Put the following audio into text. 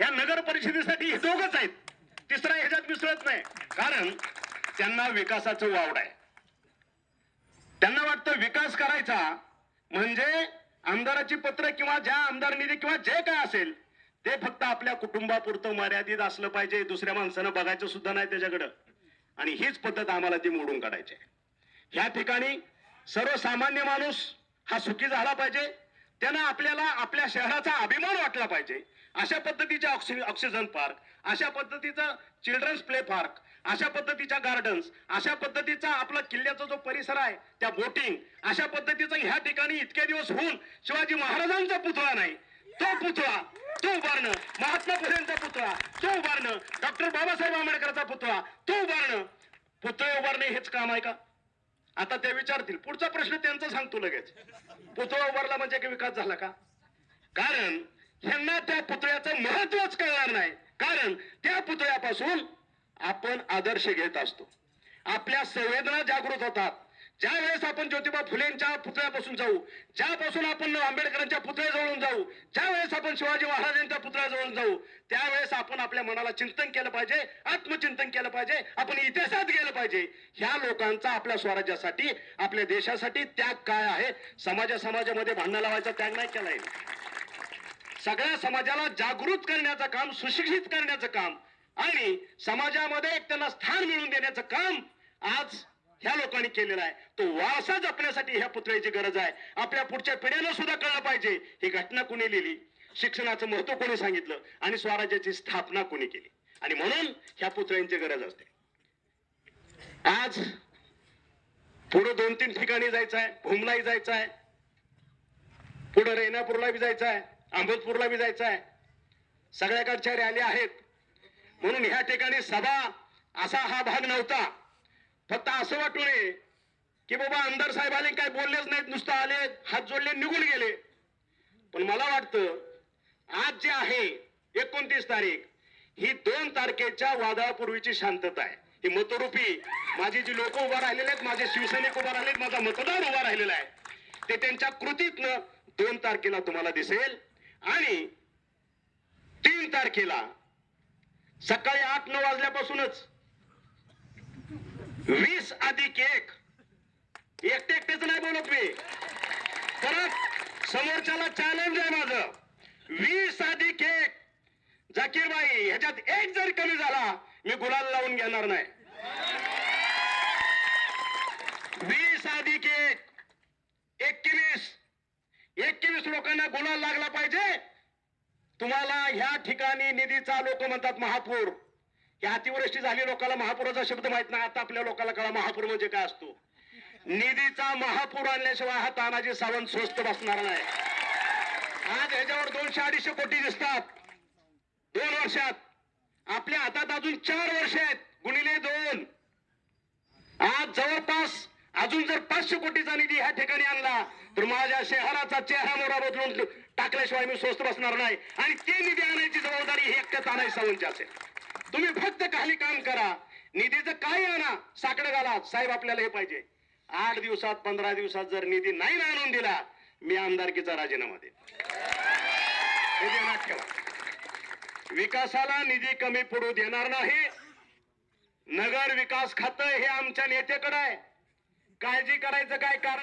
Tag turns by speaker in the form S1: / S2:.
S1: या नगर परिषदेसाठी हे दोघच आहेत. तिसरा ह्याच्यात मिसळत नाही. कारण त्यांना विकासाचं वावड आहे. त्यांना वाटतं विकास करायचा म्हणजे आमदाराची पत्र किंवा ज्या आमदार निधी किंवा जे काय असेल ते फक्त आपल्या कुटुंबापुरतं मर्यादित असलं पाहिजे. दुसऱ्या माणसानं बघायचं सुद्धा नाही त्याच्याकडं. आणि हीच पद्धत आम्हाला ती मोडून काढायची आहे. ह्या ठिकाणी सर्वसामान्य माणूस हा सुखी झाला पाहिजे. त्यांना आपल्याला आपल्या शहराचा अभिमान वाटला पाहिजे. अशा पद्धतीचे ऑक्सि ऑक्सिजन पार्क अशा पद्धतीचा चिल्ड्रन्स प्ले पार्क अशा पद्धतीच्या गार्डन्स अशा पद्धतीचा आपला किल्ल्याचा जो परिसर आहे त्या बोटिंग अशा पद्धतीचा ह्या ठिकाणी इतके दिवस होऊन शिवाजी महाराजांचा पुतळा नाही. तो पुतळा तो उभारणं महात्मा फुलेंचा पुतळा तो उभारणं डॉक्टर बाबासाहेब आंबेडकरचा पुतळा तो उभारणं. पुतळे उभारणे हेच काम आहे का? आता ते विचारतील पुढचा प्रश्न त्यांचा सांगतो लगेच. पुतळा उभारला म्हणजे की विकास झाला का? कारण ह्यांना त्या पुतळ्याचं महत्वच कळणार नाही. कारण त्या पुतळ्यापासून आपण आदर्श घेत असतो. आपल्या संवेदना जागृत होतात. ज्या वेळेस आपण ज्योतिबा फुलेंच्या पुतळ्यापासून जाऊ ज्यापासून आपण आंबेडकरांच्या पुतळ्याजवळून जाऊ ज्या वेळेस आपण शिवाजी महाराजांच्या पुतळ्याजवळून जाऊ त्यावेळेस आपण आपल्या मनाला चिंतन केलं पाहिजे आत्मचिंतन केलं पाहिजे आपण इतिहासात गेलं. पाहिजे. ह्या लोकांचा आपल्या स्वराज्यासाठी आपल्या देशासाठी त्याग काय आहे? समाजा समाजामध्ये भांडण लावायचा त्याग नाही केलाय. सगळ्या समाजाला जागृत करण्याचं काम सुशिक्षित करण्याचं काम आणि समाजामध्ये एक त्यांना स्थान मिळवून देण्याचं काम आज ह्या लोकांनी केलेलं आहे. तो वारसा जपण्यासाठी ह्या पुतळ्याची गरज आहे. आपल्या पुढच्या पिढ्यांना सुद्धा कळलं पाहिजे. ही घटना कोणी लिहिली? शिक्षणाचं महत्त्व कोणी सांगितलं? आणि स्वराज्याची स्थापना कोणी केली? आणि म्हणून ह्या पुतळ्यांची गरज असते. आज पुढे दोन तीन ठिकाणी जायचं आहे भूमलाही जायचं आहे पुढे रेणापूरला बी जायचं आहे अमृतपूरला बी जायचं आहे सगळ्याकडच्या रॅली आहेत. म्हणून ह्या ठिकाणी सभा असा हा भाग नव्हता. फक्त असं वाटू नये की बाबा आमदार साहेब आले काय बोललेच नाहीत नुसतं आले हात जोडले निघून गेले. पण मला वाटतं आज जे आहे एकोणतीस तारीख ही दोन तारखेच्या वादळापूर्वीची शांतता आहे. ही मतरूपी माझी जी लोक उभा राहिलेले आहेत माझे शिवसैनिक उभा राहिले माझा मतदार उभा राहिलेला आहे ते त्यांच्या कृतीतनं दोन तारखेला तुम्हाला दिसेल. आणि तीन तारखेला सकाळी आठ नऊ वाजल्यापासूनच वीस अधिक एक. एकटे एकटेच नाही बोलत मी. परत समोरच्याला चॅलेंज आहे माझं. वीस अधिक एक. जाकीर बाई ह्याच्यात एक जरी कमी झाला मी गुलाल लावून घेणार नाही. वीस अधिक एक एकवीस. एकवीस लोकांना गुलाल लागला पाहिजे. तुम्हाला ह्या ठिकाणी निधीचा लोक म्हणतात महापूर. या अतिवृष्टी झाली लोकांना महापुराचा शब्द माहीत नाही आता आपल्या लोकांना कळा महापूर म्हणजे काय असतो. निधीचा महापूर आणल्याशिवाय हा तानाजी सावंत स्वस्त बसणार नाही. आज ह्याच्यावर दोनशे अडीचशे कोटी दिसतात. दोन वर्षात. आपल्या हातात अजून चार वर्ष आहेत. गुणिले दोन. आज जवळपास अजून जर पाचशे कोटीचा निधी ह्या ठिकाणी आणला तर माझ्या शहराचा चेहरा मोरा बदलून टाकल्याशिवाय मी स्वस्त बसणार नाही. आणि ते निधी आणायची जबाबदारी ही एकट्या आणायची सावंतची असेल. तुम्ही फक्त काही काम करा. निधीचं काय आणा? साकडं घाला. साहेब आपल्याला हे पाहिजे. आठ दिवसात पंधरा दिवसात जर निधी नाही ना आणून दिला मी आमदारकीचा राजीनामा देईन. ठेवा विकासाला निधी कमी पडू देणार नाही. नगर विकास खातं हे आमच्या नेत्याकडे आहे. काळजी करायचं काय कारण?